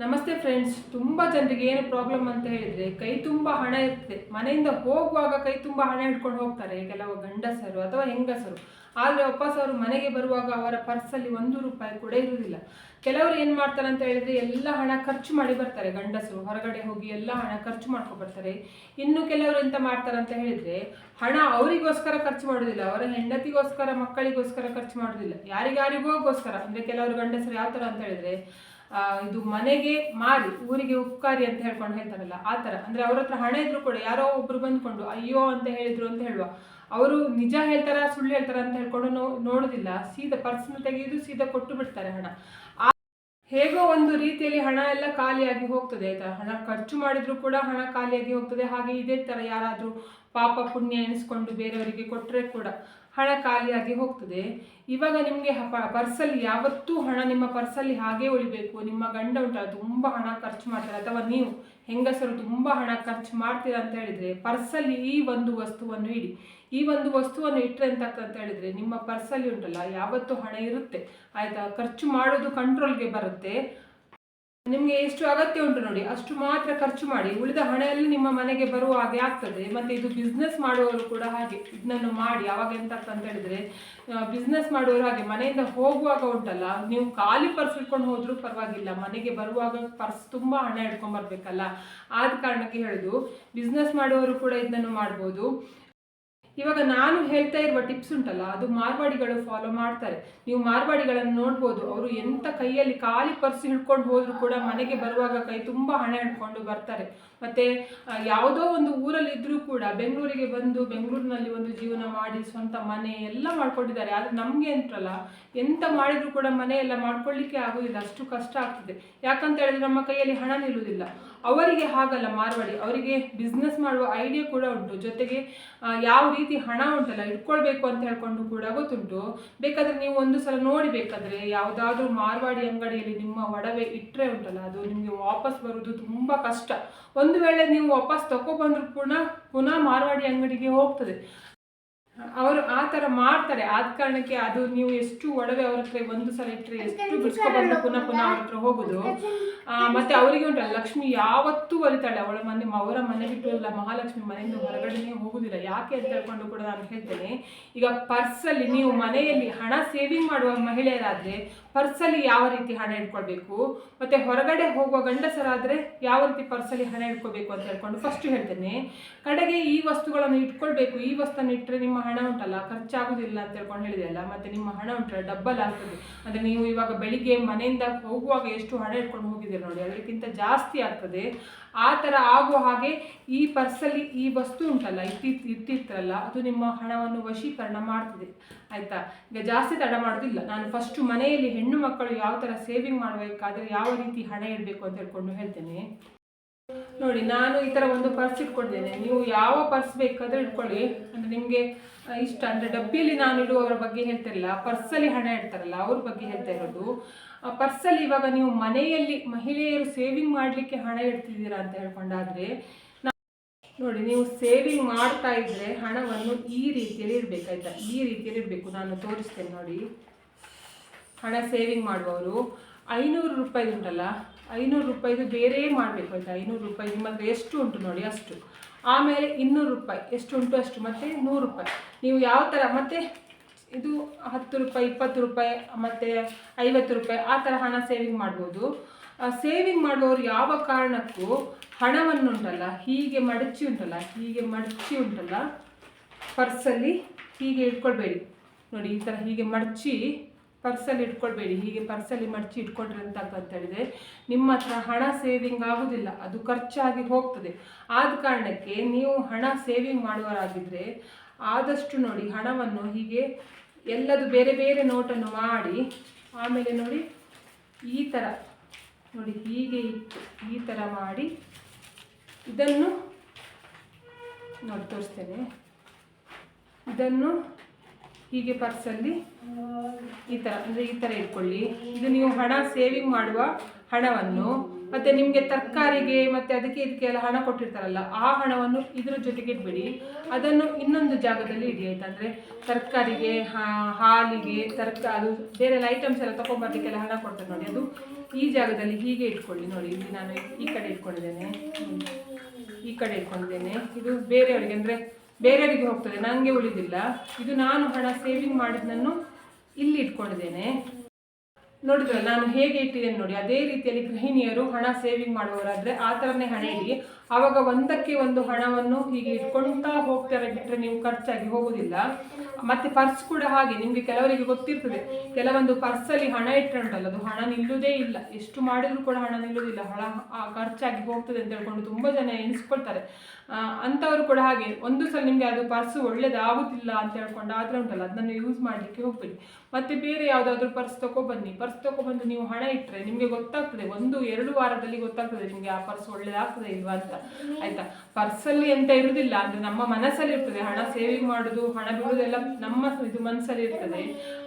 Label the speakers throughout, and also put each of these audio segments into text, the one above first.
Speaker 1: ನಮಸ್ತೆ ಫ್ರೆಂಡ್ಸ್ ತುಂಬ ಜನರಿಗೆ ಏನು ಪ್ರಾಬ್ಲಮ್ ಅಂತ ಹೇಳಿದ್ರೆ ಕೈ ತುಂಬ ಹಣ ಇರ್ತದೆ. ಮನೆಯಿಂದ ಹೋಗುವಾಗ ಕೈ ತುಂಬ ಹಣ ಹಿಡ್ಕೊಂಡು ಹೋಗ್ತಾರೆ. ಕೆಲವು ಗಂಡಸರು ಅಥವಾ ಹೆಂಗಸರು. ಆದರೆ ವಾಪಸ್ ಅವರು ಮನೆಗೆ ಬರುವಾಗ ಅವರ ಪರ್ಸಲ್ಲಿ ಒಂದು ರೂಪಾಯಿ ಕೂಡ ಇರುವುದಿಲ್ಲ. ಕೆಲವರು ಏನು ಮಾಡ್ತಾರೆ ಅಂತ ಹೇಳಿದ್ರೆ ಎಲ್ಲ ಹಣ ಖರ್ಚು ಮಾಡಿ ಬರ್ತಾರೆ. ಗಂಡಸರು ಹೊರಗಡೆ ಹೋಗಿ ಎಲ್ಲ ಹಣ ಖರ್ಚು ಮಾಡ್ಕೊಂಡು ಬರ್ತಾರೆ. ಇನ್ನು ಕೆಲವರು ಎಂತ ಮಾಡ್ತಾರೆ ಅಂತ ಹೇಳಿದ್ರೆ ಹಣ ಅವರಿಗೋಸ್ಕರ ಖರ್ಚು ಮಾಡೋದಿಲ್ಲ ಅವರ ಹೆಂಡತಿಗೋಸ್ಕರ, ಮಕ್ಕಳಿಗೋಸ್ಕರ ಖರ್ಚು ಮಾಡೋದಿಲ್ಲ ಯಾರಿಗಾರಿಗೋಗೋಸ್ಕರ ಅಂದರೆ ಕೆಲವರು ಗಂಡಸರು ಯಾವ ಥರ ಅಂತ ಹೇಳಿದ್ರೆ ಇದು ಮನೆಗೆ ಮಾರಿ ಊರಿಗೆ ಉಪಕಾರಿ ಅಂತ ಹೇಳ್ಕೊಂಡು ಹೇಳ್ತಾರಲ್ಲ, ಆ ಥರ. ಅಂದರೆ ಅವ್ರ ಹತ್ರ ಹಣ ಇದ್ರು ಕೂಡ ಯಾರೋ ಒಬ್ರು ಬಂದ್ಕೊಂಡು, ಅಯ್ಯೋ ಅಂತ ಹೇಳಿದ್ರು ಅಂತ ಹೇಳುವ. ಅವರು ನಿಜ ಹೇಳ್ತಾರ, ಸುಳ್ಳು ಹೇಳ್ತಾರ ಅಂತ ಹೇಳ್ಕೊಂಡು ನೋ, ನೋಡೋದಿಲ್ಲ. ಸೀದಾ ಪರ್ಸ್ನ ತೆಗೆದು ಸೀದಾ ಕೊಟ್ಟು ಬಿಡ್ತಾರೆ ಹಣ. ಹೇಗೋ ಒಂದು ರೀತಿಯಲ್ಲಿ ಹಣ ಎಲ್ಲ ಖಾಲಿಯಾಗಿ ಹೋಗ್ತದೆ, ಆಯ್ತಾ? ಹಣ ಖರ್ಚು ಮಾಡಿದ್ರು ಕೂಡ ಹಣ ಖಾಲಿಯಾಗಿ ಹೋಗ್ತದೆ. ಹಾಗೆ ಇದೇ ಥರ ಯಾರಾದರೂ ಪಾಪ ಪುಣ್ಯ ಎಣಿಸ್ಕೊಂಡು ಬೇರೆಯವರಿಗೆ ಕೊಟ್ಟರೆ ಕೂಡ. ಹಣ ಖಾಲಿಯಾಗಿ ಹೋಗ್ತದೆ. ಇವಾಗ ನಿಮಗೆ ಪರ್ಸಲ್ಲಿ ಯಾವತ್ತೂ ಹಣ ನಿಮ್ಮ ಪರ್ಸಲ್ಲಿ ಹಾಗೆ ಉಳಿಬೇಕು. ನಿಮ್ಮ ಗಂಡ ಉಂಟ ತುಂಬ ಹಣ ಖರ್ಚು ಮಾಡ್ತಾರೆ. ಅಥವಾ ನೀವು ಹೆಂಗಸರು ತುಂಬ ಹಣ ಖರ್ಚು ಮಾಡ್ತೀರಾ ಅಂತ ಹೇಳಿದರೆ, ಪರ್ಸಲ್ಲಿ ಈ ಒಂದು ವಸ್ತುವನ್ನು ಇಡಿ. ಈ ಒಂದು ವಸ್ತುವನ್ನು ಇಟ್ಟರೆ ಆಗ್ತದೆ ಅಂತ ಹೇಳಿದರೆ, ನಿಮ್ಮ ಪರ್ಸಲ್ಲಿ ಉಂಟಲ್ಲ, ಯಾವತ್ತೂ ಹಣ ಇರುತ್ತೆ. ಆಯಿತಾ? ಖರ್ಚು ಮಾಡೋದು ಕಂಟ್ರೋಲ್ಗೆ ಬರುತ್ತೆ. ನಿಮಗೆ ಎಷ್ಟು ಅಗತ್ಯ ಉಂಟು ನೋಡಿ, ಅಷ್ಟು ಮಾತ್ರ ಖರ್ಚು ಮಾಡಿ. ಉಳಿದ ಹಣ ನಿಮ್ಮ ಮನೆಗೆ ಬರುವ ಹಾಗೆ ಆಗ್ತದೆ. ಮತ್ತೆ ಇದು ಬಿಸ್ನೆಸ್ ಮಾಡುವವರು ಕೂಡ ಹಾಗೆ ಇದನ್ನು ಮಾಡಿ. ಅವಾಗ ಎಂತ ಅಂತ ಹೇಳಿದ್ರೆ ಬಿಸ್ನೆಸ್ ಮಾಡುವವರು ಹಾಗೆ ಮನೆಯಿಂದ ಹೋಗುವಾಗ ಉಂಟಲ್ಲ, ನೀವು ಖಾಲಿ ಪರ್ಸ್ ಇಟ್ಕೊಂಡು ಹೋದ್ರು ಪರವಾಗಿಲ್ಲ. ಮನೆಗೆ ಬರುವಾಗ ಪರ್ಸ್ ತುಂಬಾ ಹಣ ಇಟ್ಕೊಂಡ್ ಬರ್ಬೇಕಲ್ಲ. ಆದ ಕಾರಣಕ್ಕೆ ಹೇಳುದು ಬಿಸ್ನೆಸ್ ಮಾಡುವವರು ಕೂಡ ಇದನ್ನು ಮಾಡ್ಬೋದು. ಇವಾಗ ನಾನು ಹೇಳ್ತಾ ಇರುವ ಟಿಪ್ಸ್ ಉಂಟಲ್ಲ, ಅದು ಮಾರ್ವಾಡಿಗಳು ಫಾಲೋ ಮಾಡ್ತಾರೆ. ನೀವು ಮಾರ್ವಾಡಿಗಳನ್ನು ನೋಡ್ಬೋದು, ಅವರು ಎಂತ ಕೈಯಲ್ಲಿ ಖಾಲಿ ಪರ್ಸ್ ಹಿಡ್ಕೊಂಡು ಹೋದ್ರು ಕೂಡ ಮನೆಗೆ ಬರುವಾಗ ಕೈ ತುಂಬ ಹಣ ಹಿಡ್ಕೊಂಡು ಬರ್ತಾರೆ. ಮತ್ತೆ ಯಾವುದೋ ಒಂದು ಊರಲ್ಲಿ ಇದ್ರೂ ಕೂಡ ಬೆಂಗಳೂರಿಗೆ ಬಂದು ಬೆಂಗಳೂರಿನಲ್ಲಿ ಒಂದು ಜೀವನ ಮಾಡಿ, ಸ್ವಂತ ಮನೆ ಎಲ್ಲ ಮಾಡ್ಕೊಂಡಿದ್ದಾರೆ. ಆದ್ರೆ ನಮ್ಗೆ ಅಂತಲ್ಲ, ಎಂತ ಮಾಡಿದ್ರು ಕೂಡ ಮನೆ ಎಲ್ಲ ಮಾಡ್ಕೊಳ್ಳಿಕ್ಕೆ ಆಗುದಿಲ್ಲ, ಅಷ್ಟು ಕಷ್ಟ ಆಗ್ತದೆ. ಯಾಕಂತ ಹೇಳಿದ್ರೆ ನಮ್ಮ ಕೈಯಲ್ಲಿ ಹಣ ನಿಲ್ಲುವುದಿಲ್ಲ ಅವರಿಗೆ ಹಾಗಲ್ಲ ಮಾರ್ವಾಡಿ, ಅವರಿಗೆ ಬಿಸ್ನೆಸ್ ಮಾಡುವ ಐಡಿಯಾ ಕೂಡ ಉಂಟು. ಜೊತೆಗೆ ಯಾವ ರೀತಿ ಹಣ ಉಂಟಲ್ಲ, ಇಟ್ಕೊಳ್ಬೇಕು ಅಂತ ಹೇಳ್ಕೊಂಡು ಕೂಡ ಗೊತ್ತುಂಟು. ಬೇಕಾದ್ರೆ ನೀವು ಒಂದು ಸಲ ನೋಡಿ ಬೇಕಾದ್ರೆ, ಯಾವುದಾದ್ರೂ ಮಾರ್ವಾಡಿ ಅಂಗಡಿಯಲ್ಲಿ ನಿಮ್ಮ ಒಡವೆ ಇಟ್ಟರೆ ಉಂಟಲ್ಲ, ಅದು ನಿಮಗೆ ವಾಪಸ್ ಬರೋದು ತುಂಬ ಕಷ್ಟ. ಒಂದು ವೇಳೆ ನೀವು ವಾಪಸ್ ತಗೊಬಂದರೂ ಪುನಃ ಪುನಃ ಮಾರ್ವಾಡಿ ಅಂಗಡಿಗೆ ಹೋಗ್ತದೆ. ಅವರು ಆ ತರ ಮಾಡ್ತಾರೆ. ಆದ ಕಾರಣಕ್ಕೆ ಅದು ನೀವು ಎಷ್ಟು ಒಡವೆ ಅವ್ರ ಹತ್ರ ಒಂದು ಸಲ ಇಟ್ಟರೆ ಎಷ್ಟು ಬಿಡ್ಸ್ಕೊಬಂದು ಪುನಃ ಪುನಃ ಅವ್ರ ಹತ್ರ ಹೋಗುದು. ಮತ್ತೆ ಅವರಿಗೆ ಉಂಟಲ್ಲ ಲಕ್ಷ್ಮಿ ಯಾವತ್ತೂ ಒಲಿತಾಳೆ. ಅವಳ ಮನೆ ಅವರ ಮನೆ ಬಿಟ್ಟು ಎಲ್ಲ ಮಹಾಲಕ್ಷ್ಮಿ ಮನೆಯಿಂದ ಹೊರಗಡೆನೇ ಹೋಗುದಿಲ್ಲ. ಯಾಕೆ ಅಂತ ಹೇಳ್ಕೊಂಡು ಕೂಡ ನಾನು ಹೇಳ್ತೇನೆ. ಈಗ ಪರ್ಸಲ್ಲಿ ನೀವು ಮನೆಯಲ್ಲಿ ಹಣ ಸೇವಿಂಗ್ ಮಾಡುವ ಮಹಿಳೆಯರಾದ್ರೆ ಪರ್ಸಲ್ಲಿ ಯಾವ ರೀತಿ ಹಣ ಇಟ್ಕೊಳ್ಬೇಕು? ಮತ್ತೆ ಹೊರಗಡೆ ಹೋಗುವ ಗಂಡಸರಾದ್ರೆ ಯಾವ ರೀತಿ ಪರ್ಸಲ್ಲಿ ಹಣ ಇಟ್ಕೋಬೇಕು ಅಂತ ಹೇಳ್ಕೊಂಡು ಫಸ್ಟ್ ಹೇಳ್ತೇನೆ. ಕಡೆಗೆ ಈ ವಸ್ತುಗಳನ್ನು ಇಟ್ಕೊಳ್ಬೇಕು. ಈ ವಸ್ತುವನ್ನು ಇಟ್ಟರೆ ನಿಮ್ಮ ಹಣ ಉಂಟಲ್ಲ, ಖರ್ಚಾಗುದಿಲ್ಲ ಅಂತ ಹೇಳ್ಕೊಂಡು ಹೇಳಿದೆಯಲ್ಲ ಮತ್ತೆ ನಿಮ್ಮ ಹಣ ಉಂಟಲ್ಲ ಡಬ್ಬಲ್ ಆಗ್ತದೆ. ಅಂದ್ರೆ ನೀವು ಇವಾಗ ಬೆಳಿಗ್ಗೆ ಮನೆಯಿಂದ ಹೋಗುವಾಗ ಎಷ್ಟು ಹಣ ಇಟ್ಕೊಂಡು ಹೋಗಿದ್ದೀರಿ ನೋಡಿ, ಅದಕ್ಕಿಂತ ಜಾಸ್ತಿ ಆಗ್ತದೆ. ಆ ಥರ ಆಗುವ ಹಾಗೆ ಈ ಪರ್ಸಲ್ಲಿ ಈ ವಸ್ತು ಉಂಟಲ್ಲ ಇಟ್ಟಿ ಇಟ್ಟಿರ್ತಾರಲ್ಲ ಅದು ನಿಮ್ಮ ಹಣವನ್ನು ವಶೀಕರಣ ಮಾಡ್ತದೆ. ಆಯ್ತಾ? ಈಗ ಜಾಸ್ತಿ ತಡ ಮಾಡೋದಿಲ್ಲ. ನಾನು ಫಸ್ಟ್ ಮನೆಯಲ್ಲಿ ಹೆಣ್ಣು ಮಕ್ಕಳು ಯಾವ ಥರ ಸೇವಿಂಗ್ ಮಾಡಬೇಕಾದ್ರೆ ಯಾವ ರೀತಿ ಹಣ ಇಡಬೇಕು ಅಂತ ಹೇಳ್ಕೊಂಡು ಹೇಳ್ತೇನೆ. ನೋಡಿ, ನಾನು ಈ ಥರ ಒಂದು ಪರ್ಸ್ ಇಟ್ಕೊಂಡಿದ್ದೇನೆ. ನೀವು ಯಾವ ಪರ್ಸ್ ಬೇಕಾದರೂ ಇಟ್ಕೊಳ್ಳಿ. ಅಂದರೆ ನಿಮಗೆ ಇಷ್ಟ. ಅಂದರೆ ಡಬ್ಬಿಯಲ್ಲಿ ನಾನು ಇಡುವವರ ಬಗ್ಗೆ ಹೇಳ್ತಿರಲ್ಲ ಪರ್ಸಲ್ಲಿ ಹಣ ಇಡ್ತಾರಲ್ಲ, ಅವ್ರ ಬಗ್ಗೆ ಹೇಳ್ತಾ ಇರೋದು. ಪರ್ಸಲ್ಲಿ ಇವಾಗ ನೀವು ಮನೆಯಲ್ಲಿ ಮಹಿಳೆಯರು ಸೇವಿಂಗ್ ಮಾಡಲಿಕ್ಕೆ ಹಣ ಇಡ್ತಿದ್ದೀರಾ ಅಂತ ಹೇಳ್ಕೊಂಡಾದರೆ ನೋಡಿ, ನೀವು ಸೇವಿಂಗ್ ಮಾಡ್ತಾ ಇದ್ರೆ ಹಣವನ್ನು ಈ ರೀತಿಯಲ್ಲಿ ಇಡಬೇಕಾಯ್ತಾ ಈ ರೀತಿಯಲ್ಲಿ ಇಡಬೇಕು. ನಾನು ತೋರಿಸ್ತೇನೆ ನೋಡಿ. ಹಣ ಸೇವಿಂಗ್ ಮಾಡುವವರು. ಐನೂರು ರೂಪಾಯಿ ಉಂಟಲ್ಲ? ಐನೂರು ರೂಪಾಯಿದು ಬೇರೆ ಮಾಡಬೇಕು ಆಯ್ತಾ? ಐನೂರು ರೂಪಾಯಿ ನಿಮ್ಮ ಹತ್ರ ಎಷ್ಟು ಉಂಟು ನೋಡಿ, ಅಷ್ಟು. ಆಮೇಲೆ ಇನ್ನೂರು ರೂಪಾಯಿ. ಎಷ್ಟು ಉಂಟು ಅಷ್ಟು? ಮತ್ತು ನೂರು ರೂಪಾಯಿ. ನೀವು ಯಾವ ಥರ ಮತ್ತು ಇದು ಹತ್ತು ರೂಪಾಯಿ, ಇಪ್ಪತ್ತು ರೂಪಾಯಿ, ಮತ್ತು ಐವತ್ತು ರೂಪಾಯಿ, ಆ ಥರ ಹಣ ಸೇವಿಂಗ್ ಮಾಡ್ಬೋದು. ಸೇವಿಂಗ್ ಮಾಡುವವರು ಯಾವ ಕಾರಣಕ್ಕೂ ಹಣವನ್ನುಂಟಲ್ಲ ಹೀಗೆ ಮಡಚಿ ಉಂಟಲ್ಲ, ಹೀಗೆ ಮಡಚಿ ಉಂಟಲ್ಲ ಪರ್ಸಲ್ಲಿ ಹೀಗೆ ಇಟ್ಕೊಳ್ಬೇಡಿ. ನೋಡಿ, ಈ ಥರ ಹೀಗೆ ಮಡಚಿ ಪರ್ಸಲ್ಲಿ ಇಟ್ಕೊಳ್ಬೇಡಿ, ಹೀಗೆ ಪರ್ಸಲ್ಲಿ ಮಡಚಿ ಇಟ್ಕೊಂಡ್ರೆ ಅಂತ ಅಂತೇಳಿದರೆ ನಿಮ್ಮ ಹತ್ರ ಹಣ ಸೇವಿಂಗ್ ಆಗೋದಿಲ್ಲ, ಅದು ಖರ್ಚಾಗಿ ಹೋಗ್ತದೆ. ಆದ ಕಾರಣಕ್ಕೆ ನೀವು ಹಣ ಸೇವಿಂಗ್ ಮಾಡುವರಾಗಿದ್ದರೆ ಆದಷ್ಟು ನೋಡಿ ಹಣವನ್ನು ಹೀಗೆ ಎಲ್ಲದು ಬೇರೆ ಬೇರೆ ನೋಟನ್ನು ಮಾಡಿ, ಆಮೇಲೆ ನೋಡಿ ಈ ಥರ ನೋಡಿ ಹೀಗೆ ಈ ಥರ ಮಾಡಿ ಇದನ್ನು, ನೋಡಿ ತೋರಿಸ್ತೇನೆ, ಇದನ್ನು ಹೀಗೆ ಪರ್ಸಲ್ಲಿ ಈ ಥರ ಅಂದರೆ ಈ ಥರ ಇಟ್ಕೊಳ್ಳಿ. ಇದು ನೀವು ಹಣ ಸೇವಿಂಗ್ ಮಾಡುವ ಹಣವನ್ನು, ಮತ್ತು ನಿಮಗೆ ತರಕಾರಿಗೆ ಮತ್ತು ಅದಕ್ಕೆ ಇದಕ್ಕೆ ಎಲ್ಲ ಹಣ ಕೊಟ್ಟಿರ್ತಾರಲ್ಲ, ಆ ಹಣವನ್ನು ಇದ್ರ ಜೊತೆಗೆ ಇಟ್ಬಿಡಿ. ಅದನ್ನು ಇನ್ನೊಂದು ಜಾಗದಲ್ಲಿ ಇಡಿ, ಆಯ್ತು? ಅಂದರೆ ತರಕಾರಿಗೆ ಹಾಲಿಗೆ ತರಕಾರಿ ಅದು ಬೇರೆಲ್ಲ ಐಟಮ್ಸ್ ಎಲ್ಲ ತಗೊಂಬರ್ಲಿಕ್ಕೆಲ್ಲ ಹಣ ಕೊಡ್ತಾರೆ ನೋಡಿ. ಅದು ಈ ಜಾಗದಲ್ಲಿ ಹೀಗೆ ಇಟ್ಕೊಳ್ಳಿ ನೋಡಿ. ಇಲ್ಲಿ ನಾನು ಈ ಕಡೆ ಇಟ್ಕೊಂಡಿದ್ದೇನೆ. ಈ ಕಡೆ ಇಟ್ಕೊಂಡಿದ್ದೇನೆ. ಇದು ಬೇರೆಯವರಿಗೆ, ಅಂದ್ರೆ ಬೇರೆಯವರಿಗೆ ಹೋಗ್ತದೆ ನನಗೆ ಉಳಿದಿಲ್ಲ. ಇದು ನಾನು ಹಣ ಸೇವಿಂಗ್ ಮಾಡಿದ್ದನ್ನು ಇಲ್ಲಿ ಇಟ್ಕೊಂಡಿದ್ದೇನೆ. ನೋಡಿದ್ರೆ ನಾನು ಹೇಗೆ ಇಟ್ಟಿದ್ದೇನೆ ನೋಡಿ, ಅದೇ ರೀತಿಯಲ್ಲಿ ಗೃಹಿಣಿಯರು ಹಣ ಸೇವಿಂಗ್ ಮಾಡುವವರಾದ್ರೆ ಆ ಥರನೇ ಹಣ ಇಡಿ. ಆವಾಗ ಒಂದಕ್ಕೆ ಒಂದು ಹಣವನ್ನು ಹೀಗೆ ಇಟ್ಕೊಳ್ತಾ ಹೋಗ್ತಾರೆ ಬಿಟ್ಟರೆ ನೀವು ಖರ್ಚಾಗಿ ಹೋಗುದಿಲ್ಲ. ಮತ್ತೆ ಪರ್ಸ್ ಕೂಡ ಹಾಗೆ, ನಿಮಗೆ ಕೆಲವರಿಗೆ ಗೊತ್ತಿರ್ತದೆ. ಕೆಲವೊಂದು ಪರ್ಸಲ್ಲಿ ಹಣ ಇಟ್ಟರೆ ಉಂಟಲ್ಲ ಅದು ಹಣ ನಿಲ್ಲುವುದೇ ಇಲ್ಲ. ಎಷ್ಟು ಮಾಡಿದ್ರು ಕೂಡ ಹಣ ನಿಲ್ಲುವುದಿಲ್ಲ ಹಣ ಖರ್ಚಾಗಿ ಹೋಗ್ತದೆ ಅಂತ ಹೇಳ್ಕೊಂಡು ತುಂಬ ಜನ ಎಣಿಸ್ಕೊಳ್ತಾರೆ. ಅಂಥವರು ಕೂಡ ಹಾಗೆ, ಒಂದು ಸಲ ನಿಮಗೆ ಅದು ಪರ್ಸ್ ಒಳ್ಳೇದಾಗುತ್ತಿಲ್ಲ ಅಂತ ಹೇಳ್ಕೊಂಡು ಆದ್ರೆ ಉಂಟಲ್ಲ, ಅದನ್ನು ಯೂಸ್ ಮಾಡಲಿಕ್ಕೆ ಹೋಗ್ಬೇಡಿ. ಮತ್ತೆ ಬೇರೆ ಯಾವುದಾದ್ರೂ ಪರ್ಸ್ ತಗೊಬನ್ನಿ. ಪರ್ಸ್ ತಗೊಬಂದು ನೀವು ಹಣ ಇಟ್ಟರೆ ನಿಮಗೆ ಗೊತ್ತಾಗ್ತದೆ, ಒಂದು, ಎರಡು ವಾರದಲ್ಲಿ ಗೊತ್ತಾಗ್ತದೆ ನಿಮಗೆ ಆ ಪರ್ಸ್ ಒಳ್ಳೇದಾಗ್ತದೆ ಇಲ್ವಾ ಅಂತ. ಆಯ್ತಾ? ಪರ್ಸಲ್ಲಿ ಎಂತ ಇರುವುದಿಲ್ಲ ಅಂದ್ರೆ ನಮ್ಮ ಮನಸ್ಸಲ್ಲಿ ಇರ್ತದೆ. ಹಣ ಸೇವಿಂಗ್ ಮಾಡುದು, ಹಣ ಬಿಡುವುದೆಲ್ಲ ನಮ್ಮ ಇದು ಮನಸ್ಸಲ್ಲಿ ಇರ್ತದೆ.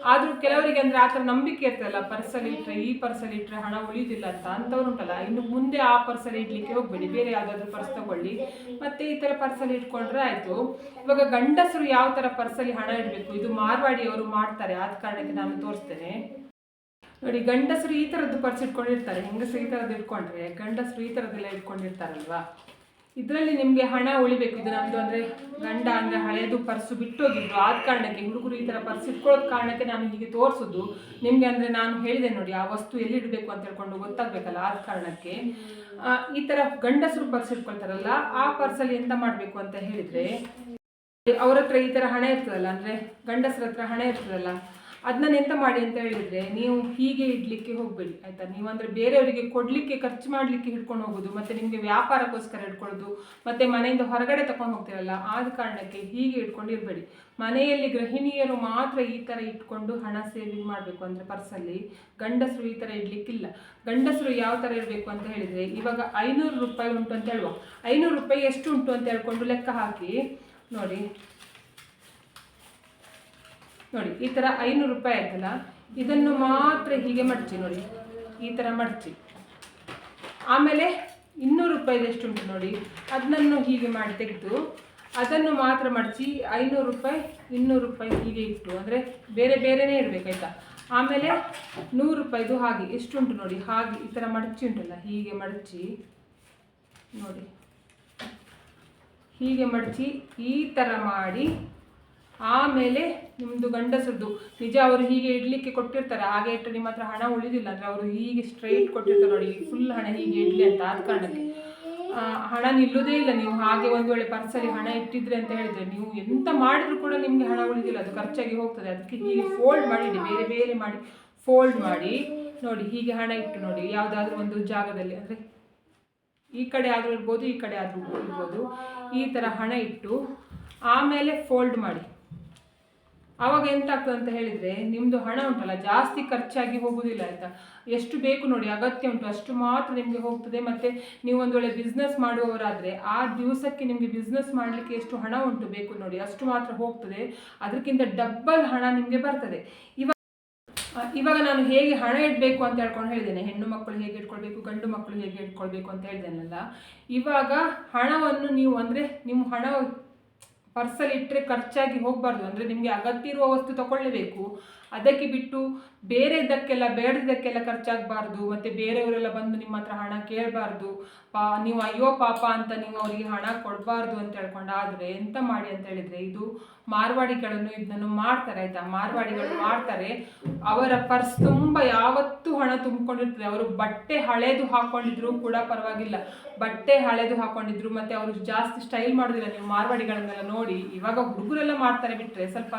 Speaker 1: ಆದ್ರೂ ಕೆಲವರಿಗೆ ಅಂದ್ರೆ ಆತರ ನಂಬಿಕೆ ಇರ್ತದಲ್ಲ, ಪರ್ಸಲ್ಲಿ ಇಟ್ರೆ, ಈ ಪರ್ಸಲ್ಲಿ ಇಟ್ರೆ ಹಣ ಉಳಿಯುದಿಲ್ಲ ಅಂತ ಅಂತವ್ರು ಉಂಟಲ್ಲ ಇನ್ನು ಮುಂದೆ ಆ ಪರ್ಸಲ್ಲಿ ಇಡ್ಲಿಕ್ಕೆ ಹೋಗ್ಬೇಡಿ. ಬೇರೆ ಯಾವ್ದಾದ್ರು ಪರ್ಸ್ ತಗೊಳ್ಳಿ. ಮತ್ತೆ ಈ ತರ ಪರ್ಸಲ್ಲಿ ಇಟ್ಕೊಂಡ್ರೆ ಆಯ್ತು. ಇವಾಗ ಗಂಡಸರು ಯಾವ ತರ ಪರ್ಸಲ್ಲಿ ಹಣ ಇಡಬೇಕು? ಇದು ಮಾರ್ವಾಡಿಯವರು ಮಾಡ್ತಾರೆ. ಆದ ಕಾರಣಕ್ಕೆ ನಾನು ತೋರಿಸ್ತೇನೆ. ನೋಡಿ, ಗಂಡಸರು ಈ ಥರದ್ದು ಪರ್ಸ್ ಇಟ್ಕೊಂಡಿರ್ತಾರೆ. ಹೆಂಗಸರು ಈ ಥರದ್ದು ಇಟ್ಕೊಂಡ್ರೆ ಗಂಡಸರು ಈ ಥರದ್ದೆಲ್ಲ ಇಟ್ಕೊಂಡಿರ್ತಾರಲ್ವಾ? ಇದರಲ್ಲಿ ನಿಮಗೆ ಹಣ ಉಳಿಬೇಕು. ಇದು ನಮ್ಮದು ಅಂದರೆ ಗಂಡ ಅಂದರೆ ಹಳೆಯದು ಪರ್ಸು ಬಿಟ್ಟೋಗಿದ್ರು ಆದ ಕಾರಣಕ್ಕೆ ಹುಡುಗರು ಈ ಥರ ಪರ್ಸ್ ಇಟ್ಕೊಳ್ಳೋದ್ ಕಾರಣಕ್ಕೆ ನಾನು ಹೀಗೆ ತೋರಿಸೋದು. ನಿಮಗೆ ಅಂದರೆ ನಾನು ಹೇಳಿದೆ ನೋಡಿ, ಆ ವಸ್ತು ಎಲ್ಲಿ ಇಡಬೇಕು ಅಂತ ಹೇಳ್ಕೊಂಡು ಗೊತ್ತಾಗಬೇಕಲ್ಲ ಆದ ಕಾರಣಕ್ಕೆ. ಈ ಥರ ಗಂಡಸರು ಪರ್ಸ್ ಇಟ್ಕೊಳ್ತಾರಲ್ಲ, ಆ ಪರ್ಸಲ್ಲಿ ಎಂತ ಮಾಡಬೇಕು ಅಂತ ಹೇಳಿದರೆ, ಅವ್ರ ಹತ್ರ ಈ ಥರ ಹಣ ಇರ್ತದಲ್ಲ, ಅಂದರೆ ಗಂಡಸರ ಹತ್ರ ಹಣ ಇರ್ತದಲ್ಲ ಅದನ್ನ ಎಂತ ಮಾಡಿ ಅಂತ ಹೇಳಿದ್ರೆ ನೀವು ಹೀಗೆ ಇಡ್ಲಿಕ್ಕೆ ಹೋಗ್ಬೇಡಿ, ಆಯ್ತಾ? ನೀವು ಅಂದ್ರೆ ಬೇರೆಯವರಿಗೆ ಕೊಡ್ಲಿಕ್ಕೆ, ಖರ್ಚು ಮಾಡ್ಲಿಕ್ಕೆ ಹಿಡ್ಕೊಂಡು ಹೋಗೋದು, ಮತ್ತೆ ನಿಮಗೆ ವ್ಯಾಪಾರಕ್ಕೋಸ್ಕರ ಇಟ್ಕೊಳ್ಳೋದು ಮತ್ತೆ ಮನೆಯಿಂದ ಹೊರಗಡೆ ತಕೊಂಡು ಹೋಗ್ತೀರಲ್ಲ, ಆದ ಕಾರಣಕ್ಕೆ ಹೀಗೆ ಇಟ್ಕೊಂಡು ಇರಬೇಡಿ. ಮನೆಯಲ್ಲಿ ಗೃಹಿಣಿಯರು ಮಾತ್ರ ಈ ಥರ ಇಟ್ಕೊಂಡು ಹಣ ಸೇವಿಂಗ್ ಮಾಡಬೇಕು ಅಂದರೆ ಪರ್ಸಲ್ಲಿ ಗಂಡಸರು ಈ ಥರ ಇಡ್ಲಿಕ್ಕಿಲ್ಲ. ಗಂಡಸರು ಯಾವ ಥರ ಇರಬೇಕು ಅಂತ ಹೇಳಿದರೆ, ಇವಾಗ ಐನೂರು ರೂಪಾಯಿ ಉಂಟು ಅಂತ ಹೇಳುವ. ಐನೂರು ರೂಪಾಯಿ ಎಷ್ಟು ಉಂಟು ಅಂತ ಹೇಳ್ಕೊಂಡು ಲೆಕ್ಕ ಹಾಕಿ, ನೋಡಿ ನೋಡಿ, ಈ ಥರ ಐನೂರು ರೂಪಾಯಿ ಆಯ್ತಲ್ಲ, ಇದನ್ನು ಮಾತ್ರ ಹೀಗೆ ಮಡಚಿ ನೋಡಿ, ಈ ಥರ ಮಡಚಿ. ಆಮೇಲೆ ಇನ್ನೂರು ರೂಪಾಯಿದು ಎಷ್ಟುಂಟು ನೋಡಿ ಅದನ್ನು ಹೀಗೆ ಮಾಡಿ ತೆಗೆದು, ಅದನ್ನು ಮಾತ್ರ ಮಡಚಿ ಐನೂರು ರೂಪಾಯಿ, ಇನ್ನೂರು ರೂಪಾಯಿ ಹೀಗೆ ಇಟ್ಟು, ಅಂದರೆ ಬೇರೆ ಬೇರೆನೇ ಇಡಬೇಕಾಯ್ತಾ ಆಮೇಲೆ ನೂರು ರೂಪಾಯಿದು ಹಾಗೆ ಎಷ್ಟುಂಟು ನೋಡಿ, ಹಾಗೆ ಈ ಥರ ಮಡಚಿ ಉಂಟಲ್ಲ, ಹೀಗೆ ಮಡಚಿ, ನೋಡಿ. ಹೀಗೆ ಮಡಚಿ ಈ ಥರ ಮಾಡಿ ಆಮೇಲೆ ನಿಮ್ಮದು ಗಂಡಸರದ್ದು ನಿಜ ಅವರು ಹೀಗೆ ಇಡ್ಲಿಕ್ಕೆ ಕೊಟ್ಟಿರ್ತಾರೆ. ಹಾಗೆ ಇಟ್ಟರೆ ನಿಮ್ಮ ಹತ್ರ ಹಣ ಉಳಿದಿಲ್ಲ ಅಂದರೆ ಅವರು ಹೀಗೆ ಸ್ಟ್ರೈಟ್ ಕೊಟ್ಟಿರ್ತಾರೆ ನೋಡಿ ಫುಲ್ ಹಣ ಹೀಗೆ ಇಡ್ಲಿ ಅಂತ ಆದ ಕಾರಣಕ್ಕೆ. ಹಣ ನಿಲ್ಲುವುದೇ ಇಲ್ಲ ನೀವು. ಹಾಗೆ ಒಂದು ವೇಳೆ ಪರ್ಸಲ್ಲಿ ಹಣ ಇಟ್ಟಿದ್ರೆ ಅಂತ ಹೇಳಿದ್ರೆ ನೀವು ಎಂತ ಮಾಡಿದ್ರು ಕೂಡ ನಿಮಗೆ ಹಣ ಉಳಿದಿಲ್ಲ. ಅದು ಖರ್ಚಾಗಿ ಹೋಗ್ತದೆ. ಅದಕ್ಕೆ ಹೀಗೆ ಫೋಲ್ಡ್ ಮಾಡಿಡಿ ಬೇರೆ ಬೇರೆ ಮಾಡಿ ಫೋಲ್ಡ್ ಮಾಡಿ. ನೋಡಿ, ಹೀಗೆ ಹಣ ಇಟ್ಟು ನೋಡಿ, ಯಾವುದಾದ್ರೂ ಒಂದು ಜಾಗದಲ್ಲಿ ಅಂದರೆ ಈ ಕಡೆ ಆದರೂ ಇರ್ಬೋದು, ಈ ಕಡೆ ಆದರೂ ಇರ್ಬೋದು. ಈ ಥರ ಹಣ ಇಟ್ಟು ಆಮೇಲೆ ಫೋಲ್ಡ್ ಮಾಡಿ. ಆವಾಗ ಎಂತ ಆಗ್ತದೆ ಅಂತ ಹೇಳಿದರೆ ನಿಮ್ಮದು ಹಣ ಉಂಟಲ್ಲ, ಜಾಸ್ತಿ ಖರ್ಚಾಗಿ ಹೋಗುವುದಿಲ್ಲ ಆಯಿತಾ? ಎಷ್ಟು ಬೇಕು ನೋಡಿ, ಅಗತ್ಯ ಉಂಟು, ಅಷ್ಟು ಮಾತ್ರ ನಿಮಗೆ ಹೋಗ್ತದೆ. ಮತ್ತು ನೀವು ಒಂದು ವೇಳೆ ಬಿಸ್ನೆಸ್ ಮಾಡುವವರಾದರೆ ಆ ದಿವಸಕ್ಕೆ ನಿಮಗೆ ಬಿಸ್ನೆಸ್ ಮಾಡಲಿಕ್ಕೆ ಎಷ್ಟು ಹಣ ಉಂಟು ಬೇಕು ನೋಡಿ, ಅಷ್ಟು ಮಾತ್ರ ಹೋಗ್ತದೆ. ಅದಕ್ಕಿಂತ ಡಬ್ಬಲ್ ಹಣ ನಿಮಗೆ ಬರ್ತದೆ. ಇವಾಗ ಇವಾಗ ನಾನು ಹೇಗೆ ಹಣ ಇಡಬೇಕು ಅಂತ ಹೇಳ್ಕೊಂಡು ಹೇಳಿದ್ದೇನೆ. ಹೆಣ್ಣು ಮಕ್ಕಳು ಹೇಗೆ ಇಟ್ಕೊಳ್ಬೇಕು, ಗಂಡು ಮಕ್ಕಳು ಹೇಗೆ ಇಟ್ಕೊಳ್ಬೇಕು ಅಂತ ಹೇಳಿದ್ದೇನಲ್ಲ ಇವಾಗ ಹಣವನ್ನು ನೀವು ಅಂದರೆ, ನಿಮ್ಮ ಹಣ ಪರ್ಸಲ್ಲಿ ಇಟ್ಟರೆ ಖರ್ಚಾಗಿ ಹೋಗಬಾರ್ದು. ಅಂದರೆ ನಿಮಗೆ ಅಗತ್ಯ ಇರುವ ವಸ್ತು ತಗೊಳ್ಳೇಬೇಕು ಅದಕ್ಕೆ ಬಿಟ್ಟು ಬೇರೆದಕ್ಕೆಲ್ಲ, ಬೇಡದಕ್ಕೆಲ್ಲ ಖರ್ಚಾಗಬಾರ್ದು. ಮತ್ತು ಬೇರೆಯವರೆಲ್ಲ ಬಂದು ನಿಮ್ಮ ಹತ್ರ ಹಣ ಕೇಳಬಾರ್ದು. ಪಾ, ನೀವು ಅಯ್ಯೋ ಪಾಪ ಅಂತ ನೀವು ಅವರಿಗೆ ಹಣ ಕೊಡಬಾರ್ದು ಅಂತ ಹೇಳ್ಕೊಂಡು ಆದರೆ ಎಂತ ಮಾಡಿ ಅಂತ ಹೇಳಿದರೆ ಇದು ಮಾರ್ವಾಡಿಗಳನ್ನು ಇದನ್ನು ಮಾಡ್ತಾರೆ, ಆಯ್ತಾ? ಮಾರ್ವಾಡಿಗಳು ಮಾಡ್ತಾರೆ. ಅವರ ಪರ್ಸ್ ತುಂಬ ಯಾವತ್ತೂ ಹಣ ತುಂಬಿಕೊಂಡಿರ್ತದೆ. ಅವರು ಬಟ್ಟೆ ಹಳೆದು ಹಾಕೊಂಡಿದ್ರು ಕೂಡ ಪರವಾಗಿಲ್ಲ. ಬಟ್ಟೆ ಹಳೆದು ಹಾಕೊಂಡಿದ್ರು ಮತ್ತೆ ಅವರು ಜಾಸ್ತಿ ಸ್ಟೈಲ್ ಮಾಡೋದಿಲ್ಲ. ನೀವು ಮಾರ್ವಾಡಿಗಳನ್ನೆಲ್ಲ ನೋಡಿ, ಇವಾಗ ಹುಡುಗರೆಲ್ಲ ಮಾಡ್ತಾರೆ ಬಿಟ್ಟರೆ ಸ್ವಲ್ಪ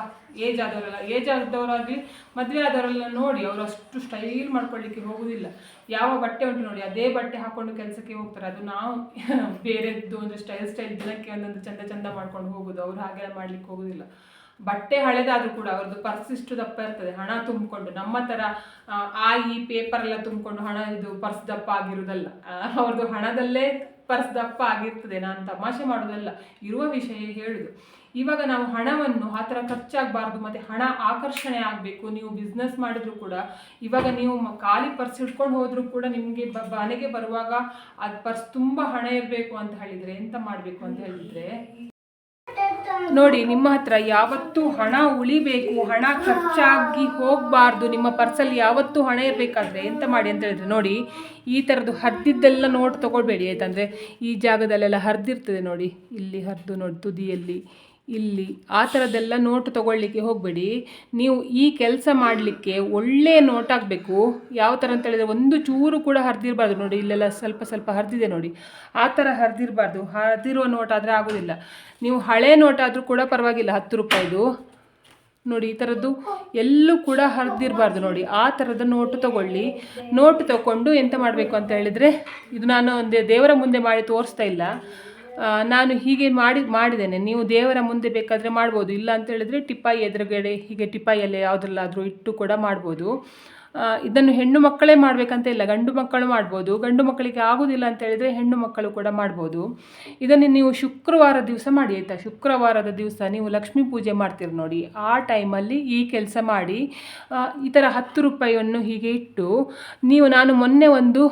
Speaker 1: ಏಜ್ ಆದವರೆಲ್ಲ, ಏಜ್ ಆದವರಾಗಲಿ ಮದುವೆ ಆದವರೆಲ್ಲ ನೋಡಿ, ಅವರು ಅಷ್ಟು ಸ್ಟೈಲ್ ಮಾಡ್ಕೊಳ್ಳಿಕ್ಕೆ ಹೋಗುದಿಲ್ಲ. ಯಾವ ಬಟ್ಟೆ ಉಂಟು ನೋಡಿ ಅದೇ ಬಟ್ಟೆ ಹಾಕೊಂಡು ಕೆಲಸಕ್ಕೆ ಹೋಗ್ತಾರೆ. ಅದು ನಾವು ಬೇರೆದ್ದು ಒಂದು ಸ್ಟೈಲ್ ಸ್ಟೈಲ್ ದಿನಕ್ಕೆ ಒಂದೊಂದು ಚಂದ ಚಂದ ಮಾಡ್ಕೊಂಡು ಹೋಗುದು. ಅವ್ರು ಹಾಗೆಲ್ಲ ಮಾಡ್ಲಿಕ್ಕೆ ಹೋಗುದಿಲ್ಲ. ಬಟ್ಟೆ ಹಳೆದಾದ್ರೂ ಕೂಡ ಅವ್ರದ್ದು ಪರ್ಸ್ ಇಷ್ಟು ದಪ್ಪ ಇರ್ತದೆ. ಹಣ ತುಂಬಿಕೊಂಡು ನಮ್ಮ ಆ, ಈ ಪೇಪರ್ ಎಲ್ಲ ತುಂಬಿಕೊಂಡು ಹಣ ಇದು ಪರ್ಸ್ ದಪ್ಪ ಆಗಿರೋದಲ್ಲ. ಅವ್ರದ್ದು ಹಣದಲ್ಲೇ ಪರ್ಸ್ ದಪ್ಪ ಆಗಿರ್ತದೆ. ನಾನು ತಮಾಷೆ ಮಾಡೋದಲ್ಲ. ಇರುವ ವಿಷಯ ಹೇಳುದು. ಇವಾಗ ನಾವು ಹಣವನ್ನು ಆ ಥರ ಖರ್ಚಾಗಬಾರ್ದು ಮತ್ತು ಹಣ ಆಕರ್ಷಣೆ ಆಗಬೇಕು, ನೀವು ಬಿಸ್ನೆಸ್ ಮಾಡಿದ್ರು ಕೂಡ. ಇವಾಗ ನೀವು ಖಾಲಿ ಪರ್ಸ್ ಇಟ್ಕೊಂಡು ಹೋದರೂ ಕೂಡ ನಿಮಗೆ ಬ ಮನೆಗೆ ಬರುವಾಗ ಅದು ಪರ್ಸ್ ತುಂಬ ಹಣ ಇರಬೇಕು ಅಂತ ಹೇಳಿದರೆ ಎಂತ ಮಾಡಬೇಕು ಅಂತ ಹೇಳಿದರೆ? ನೋಡಿ, ನಿಮ್ಮ ಹತ್ರ ಯಾವತ್ತೂ ಹಣ ಉಳಿಬೇಕು, ಹಣ ಖರ್ಚಾಗಿ ಹೋಗಬಾರ್ದು, ನಿಮ್ಮ ಪರ್ಸಲ್ಲಿ ಯಾವತ್ತೂ ಹಣ ಇರಬೇಕಾದ್ರೆ ಎಂತ ಮಾಡಿ ಅಂತ ಹೇಳಿದ್ರೆ ನೋಡಿ, ಈ ಥರದ್ದು ಹರಿದಿದ್ದೆಲ್ಲ ನೋಟ್ ತೊಗೊಳ್ಬೇಡಿ, ಆಯ್ತಂದರೆ? ಈ ಜಾಗದಲ್ಲೆಲ್ಲ ಹರಿದಿರ್ತದೆ ನೋಡಿ, ಇಲ್ಲಿ ಹರಿದು ನೋಡಿ ತುದಿಯಲ್ಲಿ. ಇಲ್ಲಿ ಆ ಥರದ್ದೆಲ್ಲ ನೋಟ್ ತೊಗೊಳ್ಳಿಕ್ಕೆ ಹೋಗಬೇಡಿ. ನೀವು ಈ ಕೆಲಸ ಮಾಡಲಿಕ್ಕೆ ಒಳ್ಳೆಯ ನೋಟ್ ಆಗಬೇಕು ಯಾವ ಥರ ಅಂತ ಹೇಳಿದ್ರೆ ಒಂದು ಚೂರು ಕೂಡ ಹರಿದಿರಬಾರ್ದು ನೋಡಿ, ಇಲ್ಲೆಲ್ಲ ಸ್ವಲ್ಪ ಸ್ವಲ್ಪ ಹರಿದಿದೆ ನೋಡಿ. ಆ ಥರ ಹರಿದಿರಬಾರ್ದು. ಹರಿದಿರುವ ನೋಟ್ ಆದರೆ ಆಗೋದಿಲ್ಲ. ನೀವು ಹಳೆ ನೋಟ್ ಆದರೂ ಕೂಡ ಪರವಾಗಿಲ್ಲ, ಹತ್ತು ರೂಪಾಯಿದು ನೋಡಿ, ಈ ಥರದ್ದು ಎಲ್ಲೂ ಕೂಡ ಹರಿದಿರಬಾರ್ದು ನೋಡಿ. ಆ ಥರದ ನೋಟು ತಗೊಳ್ಳಿ. ನೋಟು ತಗೊಂಡು ಎಂತ ಮಾಡಬೇಕು ಅಂತ ಹೇಳಿದರೆ, ಇದು ನಾನು ಒಂದು ದೇವರ ಮುಂದೆ ಮಾಡಿ ತೋರಿಸ್ತಾ ಇಲ್ಲ. ನಾನು ಹೀಗೆ ಮಾಡಿ, ಮಾಡಿದ್ದೇನೆ. ನೀವು ದೇವರ ಮುಂದೆ ಬೇಕಾದರೆ ಮಾಡ್ಬೋದು. ಇಲ್ಲ ಅಂತ ಹೇಳಿದ್ರೆ ಟಿಪ್ಪಾಯಿ ಎದುರುಗಡೆ, ಹೀಗೆ ಟಿಪ್ಪಾಯಿಯಲ್ಲಿ ಯಾವುದ್ರಲ್ಲಾದರೂ ಇಟ್ಟು ಕೂಡ ಮಾಡ್ಬೋದು. ಇದನ್ನು ಹೆಣ್ಣು ಮಕ್ಕಳೇ ಮಾಡಬೇಕಂತ ಇಲ್ಲ, ಗಂಡು ಮಕ್ಕಳು ಮಾಡ್ಬೋದು. ಗಂಡು ಮಕ್ಕಳಿಗೆ ಆಗೋದಿಲ್ಲ ಅಂತ ಹೇಳಿದರೆ ಹೆಣ್ಣು ಮಕ್ಕಳು ಕೂಡ ಮಾಡ್ಬೋದು. ಇದನ್ನು ನೀವು ಶುಕ್ರವಾರ ದಿವಸ ಮಾಡಿ, ಆಯಿತಾ? ಶುಕ್ರವಾರದ ದಿವಸ ನೀವು ಲಕ್ಷ್ಮೀ ಪೂಜೆ ಮಾಡ್ತೀರಿ ನೋಡಿ. ಆ ಟೈಮಲ್ಲಿ ಈ ಕೆಲಸ ಮಾಡಿ ಈ ಥರ ಹತ್ತು ರೂಪಾಯಿಯನ್ನು ಹೀಗೆ ಇಟ್ಟು, ನೀವು ನಾನು ಮೊನ್ನೆ ಒಂದು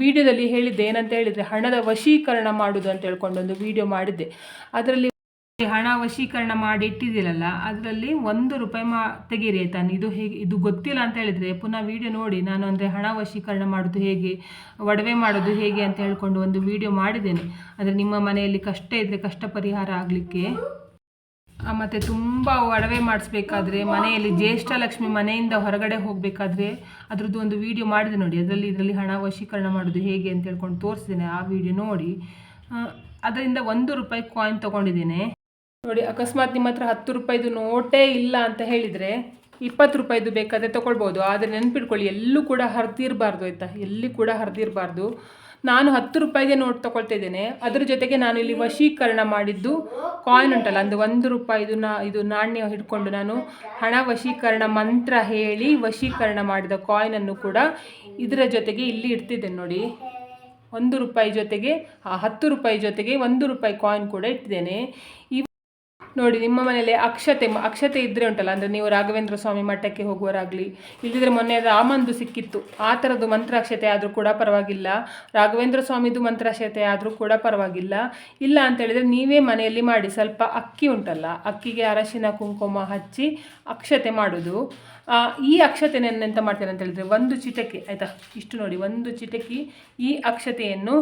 Speaker 1: ವಿಡಿಯೋದಲ್ಲಿ ಹೇಳಿದ್ದೆ, ಏನಂತ ಹೇಳಿದರೆ ಹಣದ ವಶೀಕರಣ ಮಾಡೋದು ಅಂತ ಹೇಳ್ಕೊಂಡು ಒಂದು ವಿಡಿಯೋ ಮಾಡಿದ್ದೆ. ಅದರಲ್ಲಿ ಹಣ ವಶೀಕರಣ ಮಾಡಿ ಇಟ್ಟಿದ್ದೀರಲ್ಲ, ಅದರಲ್ಲಿ ಒಂದು ರೂಪಾಯಿ ಮಾ, ತೆಗೀರಿ ಆಯ್ತಾ? ಇದು ಹೇಗೆ, ಇದು ಗೊತ್ತಿಲ್ಲ ಅಂತ ಹೇಳಿದರೆ ಪುನಃ ವಿಡಿಯೋ ನೋಡಿ, ನಾನು ಅಂದರೆ ಹಣ ವಶೀಕರಣ ಮಾಡೋದು ಹೇಗೆ, ಒಡವೆ ಮಾಡೋದು ಹೇಗೆ ಅಂತ ಹೇಳ್ಕೊಂಡು ಒಂದು ವಿಡಿಯೋ ಮಾಡಿದ್ದೇನೆ. ಅಂದರೆ ನಿಮ್ಮ ಮನೆಯಲ್ಲಿ ಕಷ್ಟ ಇದ್ದರೆ ಕಷ್ಟ ಪರಿಹಾರ ಆಗಲಿಕ್ಕೆ ಮತ್ತು ತುಂಬ ಒಡವೆ ಮಾಡಿಸ್ಬೇಕಾದ್ರೆ, ಮನೆಯಲ್ಲಿ ಜ್ಯೇಷ್ಠ ಲಕ್ಷ್ಮಿ ಮನೆಯಿಂದ ಹೊರಗಡೆ ಹೋಗಬೇಕಾದ್ರೆ ಅದ್ರದ್ದು ಒಂದು ವಿಡಿಯೋ ಮಾಡಿದೆ ನೋಡಿ. ಅದರಲ್ಲಿ ಇದರಲ್ಲಿ ಹಣ ವಶೀಕರಣ ಮಾಡೋದು ಹೇಗೆ ಅಂತ ಹೇಳ್ಕೊಂಡು ತೋರಿಸಿದ್ದೇನೆ ಆ ವಿಡಿಯೋ ನೋಡಿ. ಅದರಿಂದ ಒಂದು ರೂಪಾಯಿ ಕಾಯಿನ್ ತೊಗೊಂಡಿದ್ದೇನೆ. ನೋಡಿ, ಅಕಸ್ಮಾತ್ ನಿಮ್ಮ ಹತ್ರ ಹತ್ತು ರೂಪಾಯಿದು ನೋಟೇ ಇಲ್ಲ ಅಂತ ಹೇಳಿದರೆ ಇಪ್ಪತ್ತು ರೂಪಾಯಿದು ಬೇಕಾದರೆ ತೊಗೊಳ್ಬೋದು. ಆದರೆ ನೆನ್ಪಿಟ್ಕೊಳ್ಳಿ, ಎಲ್ಲೂ ಕೂಡ ಹರಿದಿರಬಾರ್ದು ಆಯಿತಾ? ಎಲ್ಲಿ ಕೂಡ ಹರಿದಿರಬಾರ್ದು. ನಾನು ಹತ್ತು ರೂಪಾಯಿಗೆ ನೋಟ್ ಇದ್ದೇನೆ ಅದ್ರ ಜೊತೆಗೆ ನಾನು ಇಲ್ಲಿ ವಶೀಕರಣ ಮಾಡಿದ್ದು ಕಾಯಿನ್ ಉಂಟಲ್ಲ ಒಂದು ಒಂದು ರೂಪಾಯಿದು ನಾ ಇದು ನಾಣ್ಯ ಹಿಡ್ಕೊಂಡು ನಾನು ಹಣ ವಶೀಕರಣ ಮಂತ್ರ ಹೇಳಿ ವಶೀಕರಣ ಮಾಡಿದ ಕಾಯಿನನ್ನು ಕೂಡ ಇದರ ಜೊತೆಗೆ ಇಲ್ಲಿ ಇಡ್ತಿದ್ದೇನೆ ನೋಡಿ. ಒಂದು ರೂಪಾಯಿ ಜೊತೆಗೆ ಹತ್ತು ರೂಪಾಯಿ ಜೊತೆಗೆ ಒಂದು ರೂಪಾಯಿ ಕಾಯಿನ್ ಕೂಡ ಇಟ್ಟಿದ್ದೇನೆ. ಈ ನೋಡಿ, ನಿಮ್ಮ ಮನೆಯಲ್ಲಿ ಅಕ್ಷತೆ ಅಕ್ಷತೆ ಇದ್ದರೆ ಉಂಟಲ್ಲ, ಅಂದರೆ ನೀವು ರಾಘವೇಂದ್ರ ಸ್ವಾಮಿ ಮಠಕ್ಕೆ ಹೋಗುವರಾಗಲಿ ಇಲ್ಲದಿದ್ದರೆ ಮೊನ್ನೆ ರಾಮಂದು ಸಿಕ್ಕಿತ್ತು. ಆ ಥರದ್ದು ಮಂತ್ರಾಕ್ಷತೆ ಆದರೂ ಕೂಡ ಪರವಾಗಿಲ್ಲ. ರಾಘವೇಂದ್ರ ಸ್ವಾಮಿದು ಮಂತ್ರಾಕ್ಷತೆ ಆದರೂ ಕೂಡ ಪರವಾಗಿಲ್ಲ. ಇಲ್ಲ ಅಂತ ಹೇಳಿದರೆ ನೀವೇ ಮನೆಯಲ್ಲಿ ಮಾಡಿ, ಸ್ವಲ್ಪ ಅಕ್ಕಿ ಉಂಟಲ್ಲ, ಅಕ್ಕಿಗೆ ಅರಶಿನ, ಕುಂಕುಮ ಹಚ್ಚಿ ಅಕ್ಷತೆ ಮಾಡೋದು. ಈ ಅಕ್ಷತೆನ ಎಂತ ಮಾಡ್ತೇನೆ ಅಂತ ಹೇಳಿದ್ರೆ ಒಂದು ಚಿಟಕಿ, ಆಯಿತಾ? ಇಷ್ಟು ನೋಡಿ, ಒಂದು ಚಿಟಕಿ ಈ ಅಕ್ಷತೆಯನ್ನು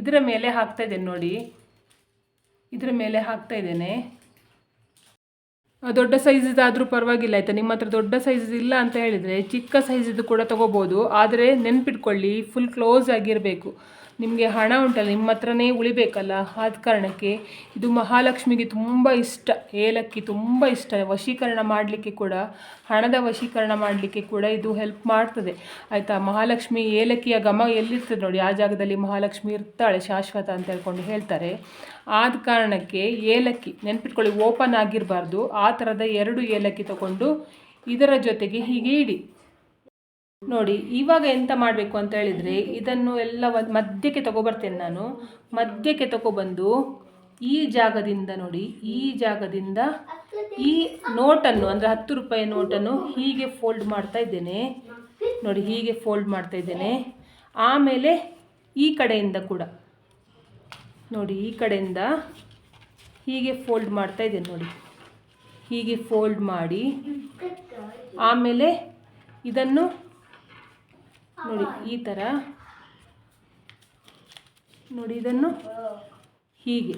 Speaker 1: ಇದರ ಮೇಲೆ ಹಾಕ್ತಾ ಇದ್ದೇನೆ ನೋಡಿ. ಇದರ ಮೇಲೆ ಹಾಕ್ತಾ ಇದ್ದೇನೆ. ದೊಡ್ಡ ಸೈಜಿದಾದರೂ ಪರವಾಗಿಲ್ಲ ಆಯಿತಾ? ನಿಮ್ಮ ಹತ್ರ ದೊಡ್ಡ ಸೈಜ್ ಇಲ್ಲ ಅಂತ ಹೇಳಿದರೆ ಚಿಕ್ಕ ಸೈಜಿದ್ದು ಕೂಡ ತೊಗೋಬೋದು. ಆದರೆ ನೆನ್ಪಿಟ್ಕೊಳ್ಳಿ ಫುಲ್ ಕ್ಲೋಸ್ ಆಗಿರಬೇಕು. ನಿಮಗೆ ಹಣ ಉಂಟಲ್ಲ, ನಿಮ್ಮ ಹತ್ರನೇ ಉಳಿಬೇಕಲ್ಲ? ಆದ ಕಾರಣಕ್ಕೆ ಇದು ಮಹಾಲಕ್ಷ್ಮಿಗೆ ತುಂಬ ಇಷ್ಟ. ಏಲಕ್ಕಿ ತುಂಬ ಇಷ್ಟ. ವಶೀಕರಣ ಮಾಡಲಿಕ್ಕೆ ಕೂಡ, ಹಣದ ವಶೀಕರಣ ಮಾಡಲಿಕ್ಕೆ ಕೂಡ ಇದು ಹೆಲ್ಪ್ ಮಾಡ್ತದೆ. ಆಯಿತಾ? ಮಹಾಲಕ್ಷ್ಮಿ ಏಲಕ್ಕಿಯ ಗಮ ಎಲ್ಲಿರ್ತದೆ ನೋಡಿ, ಆ ಜಾಗದಲ್ಲಿ ಮಹಾಲಕ್ಷ್ಮಿ ಇರ್ತಾಳೆ ಶಾಶ್ವತ ಅಂತ ಹೇಳ್ಕೊಂಡು ಹೇಳ್ತಾರೆ. ಆದ ಕಾರಣಕ್ಕೆ ಏಲಕ್ಕಿ ನೆನ್ಪಿಟ್ಕೊಳ್ಳಿ, ಓಪನ್ ಆಗಿರಬಾರ್ದು. ಆ ಥರದ ಎರಡು ಏಲಕ್ಕಿ ತಗೊಂಡು ಇದರ ಜೊತೆಗೆ ಹೀಗೆ ಇಡಿ. ನೋಡಿ, ಇವಾಗ ಎಂತ ಮಾಡಬೇಕು ಅಂತ ಹೇಳಿದರೆ, ಇದನ್ನು ಎಲ್ಲ ಮಧ್ಯಕ್ಕೆ ತಗೊಬರ್ತೇನೆ ನಾನು. ಮಧ್ಯಕ್ಕೆ ತಗೊಬಂದು ಈ ಜಾಗದಿಂದ ನೋಡಿ, ಈ ಜಾಗದಿಂದ ಈ ನೋಟನ್ನು, ಅಂದರೆ ಹತ್ತು ರೂಪಾಯಿ ನೋಟನ್ನು ಹೀಗೆ ಫೋಲ್ಡ್ ಮಾಡ್ತಾ ಇದ್ದೇನೆ. ನೋಡಿ, ಹೀಗೆ ಫೋಲ್ಡ್ ಮಾಡ್ತಾ ಇದ್ದೇನೆ. ಆಮೇಲೆ ಈ ಕಡೆಯಿಂದ ಕೂಡ, ನೋಡಿ, ಈ ಕಡೆಯಿಂದ ಹೀಗೆ ಫೋಲ್ಡ್ ಮಾಡ್ತಾ ಇದ್ದೇನೆ ನೋಡಿ. ಹೀಗೆ ಫೋಲ್ಡ್ ಮಾಡಿ, ಆಮೇಲೆ ಇದನ್ನು ನೋಡಿ, ಈ ಥರ ನೋಡಿ, ಇದನ್ನು ಹೀಗೆ.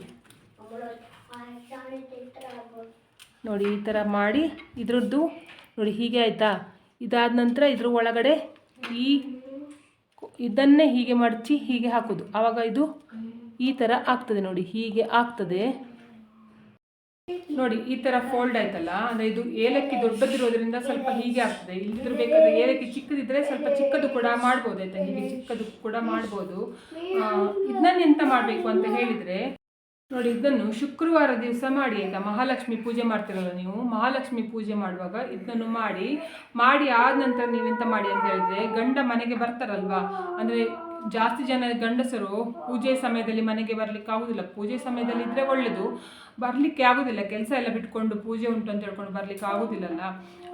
Speaker 1: ನೋಡಿ, ಈ ಥರ ಮಾಡಿ ಇದ್ರದ್ದು, ನೋಡಿ, ಹೀಗೆ ಆಯಿತಾ? ಇದಾದ ನಂತರ ಇದ್ರ ಒಳಗಡೆ ಈ ಇದನ್ನೇ ಹೀಗೆ ಮಡಚಿ ಹೀಗೆ ಹಾಕೋದು. ಆವಾಗ ಇದು ಈ ಥರ ಆಗ್ತದೆ ನೋಡಿ, ಹೀಗೆ ಆಗ್ತದೆ. ನೋಡಿ, ಈ ತರ ಫೋಲ್ಡ್ ಆಯ್ತಲ್ಲ, ಅಂದ್ರೆ ಇದು ಏಲಕ್ಕಿ ದೊಡ್ಡದಿರೋದ್ರಿಂದ ಸ್ವಲ್ಪ ಹೀಗೆ ಆಗ್ತದೆ. ಇದ್ರ ಬೇಕಾದ್ರೆ ಏಲಕ್ಕಿ ಚಿಕ್ಕದಿದ್ರೆ ಸ್ವಲ್ಪ ಚಿಕ್ಕದು ಕೂಡ ಮಾಡ್ಬೋದು ಆಯ್ತಾ? ಹೀಗೆ ಚಿಕ್ಕದು ಕೂಡ ಮಾಡ್ಬೋದು. ಇದನ್ನ ಎಂತ ಮಾಡಬೇಕು ಅಂತ ಹೇಳಿದ್ರೆ, ನೋಡಿ, ಇದನ್ನು ಶುಕ್ರವಾರ ದಿವಸ ಮಾಡಿ ಆಯ್ತಾ? ಮಹಾಲಕ್ಷ್ಮಿ ಪೂಜೆ ಮಾಡ್ತಿರಲ್ಲ ನೀವು? ಮಹಾಲಕ್ಷ್ಮಿ ಪೂಜೆ ಮಾಡುವಾಗ ಇದನ್ನು ಮಾಡಿ ಮಾಡಿ ಆದ ನಂತರ ನೀವೆಂತ ಮಾಡಿ ಅಂತ ಹೇಳಿದ್ರೆ, ಗಂಡ ಮನೆಗೆ ಬರ್ತಾರಲ್ವಾ? ಅಂದ್ರೆ ಜಾಸ್ತಿ ಜನ ಗಂಡಸರು ಪೂಜೆ ಸಮಯದಲ್ಲಿ ಮನೆಗೆ ಬರ್ಲಿಕ್ಕೆ ಆಗುದಿಲ್ಲ. ಪೂಜೆ ಸಮಯದಲ್ಲಿ ಇದ್ರೆ ಒಳ್ಳೇದು. ಬರ್ಲಿಕ್ಕೆ ಆಗುದಿಲ್ಲ, ಕೆಲಸ ಎಲ್ಲ ಬಿಟ್ಕೊಂಡು ಪೂಜೆ ಉಂಟು ಅಂತ ಹೇಳ್ಕೊಂಡು ಬರ್ಲಿಕ್ಕೆ ಆಗೋದಿಲ್ಲಲ್ಲ.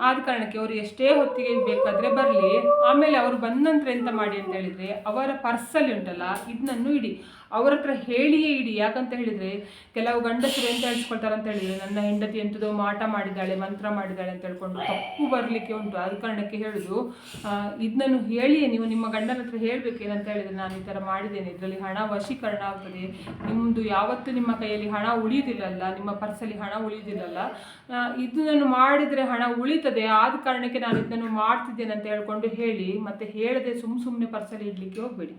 Speaker 1: ಆದ ಕಾರಣಕ್ಕೆ ಅವರು ಎಷ್ಟೇ ಹೊತ್ತಿಗೆ ಬೇಕಾದ್ರೆ ಬರಲಿ. ಆಮೇಲೆ ಅವರು ಬಂದ ನಂತರ ಎಂತ ಮಾಡಿ ಅಂತ ಹೇಳಿದ್ರೆ, ಅವರ ಪರ್ಸಲ್ಲಿ ಉಂಟಲ್ಲ ಇದನ್ನನ್ನು ಇಡಿ. ಅವರ ಹತ್ರ ಹೇಳಿಯೇ ಇಡಿ. ಯಾಕಂತ ಹೇಳಿದ್ರೆ, ಕೆಲವು ಗಂಡಸರು ಎಂತ ಹೇಳ್ಸ್ಕೊಳ್ತಾರೆ ಅಂತ ಹೇಳಿದ್ರೆ, ನನ್ನ ಹೆಂಡತಿ ಎಂಥದೋ ಮಾಟ ಮಾಡಿದ್ದಾಳೆ, ಮಂತ್ರ ಮಾಡಿದ್ದಾಳೆ ಅಂತ ಹೇಳ್ಕೊಂಡು ತಪ್ಪು ಬರಲಿಕ್ಕೆ ಉಂಟು. ಆದ ಕಾರಣಕ್ಕೆ ಹೇಳುದು ಇದನ್ನು ಹೇಳಿಯೇ ನೀವು ನಿಮ್ಮ ಗಂಡನ ಹತ್ರ ಹೇಳ್ಬೇಕು ಏನಂತ ಹೇಳಿದ್ರೆ, ನಾನು ಈ ಥರ ಮಾಡಿದ್ದೇನೆ. ಇದರಲ್ಲಿ ಹಣ ವಶೀಕರಣ ಆಗ್ತದೆ. ನಿಮ್ಮದು ಯಾವತ್ತು ನಿಮ್ಮ ಕೈಯಲ್ಲಿ ಹಣ ಉಳಿಯುವುದಿಲ್ಲಲ್ಲ ನಿಮ್ಮ ಪರ್ಸಲ್ಲಿ ಹಣ ಉಳಿದಿರಲ್ಲ ಇದನ್ನು ಮಾಡಿದರೆ ಹಣ ಉಳಿತದೆ, ಆದ ಕಾರಣಕ್ಕೆ ನಾನು ಇದನ್ನು ಮಾಡ್ತಿದ್ದೇನೆ ಅಂತ ಹೇಳ್ಕೊಂಡು ಹೇಳಿ, ಮತ್ತೆ ಹೇಳದೆ ಸುಮ್ಮ ಸುಮ್ಮನೆ ಪರ್ಸಲ್ಲಿ ಇಡ್ಲಿಕ್ಕೆ ಹೋಗಬೇಡಿ.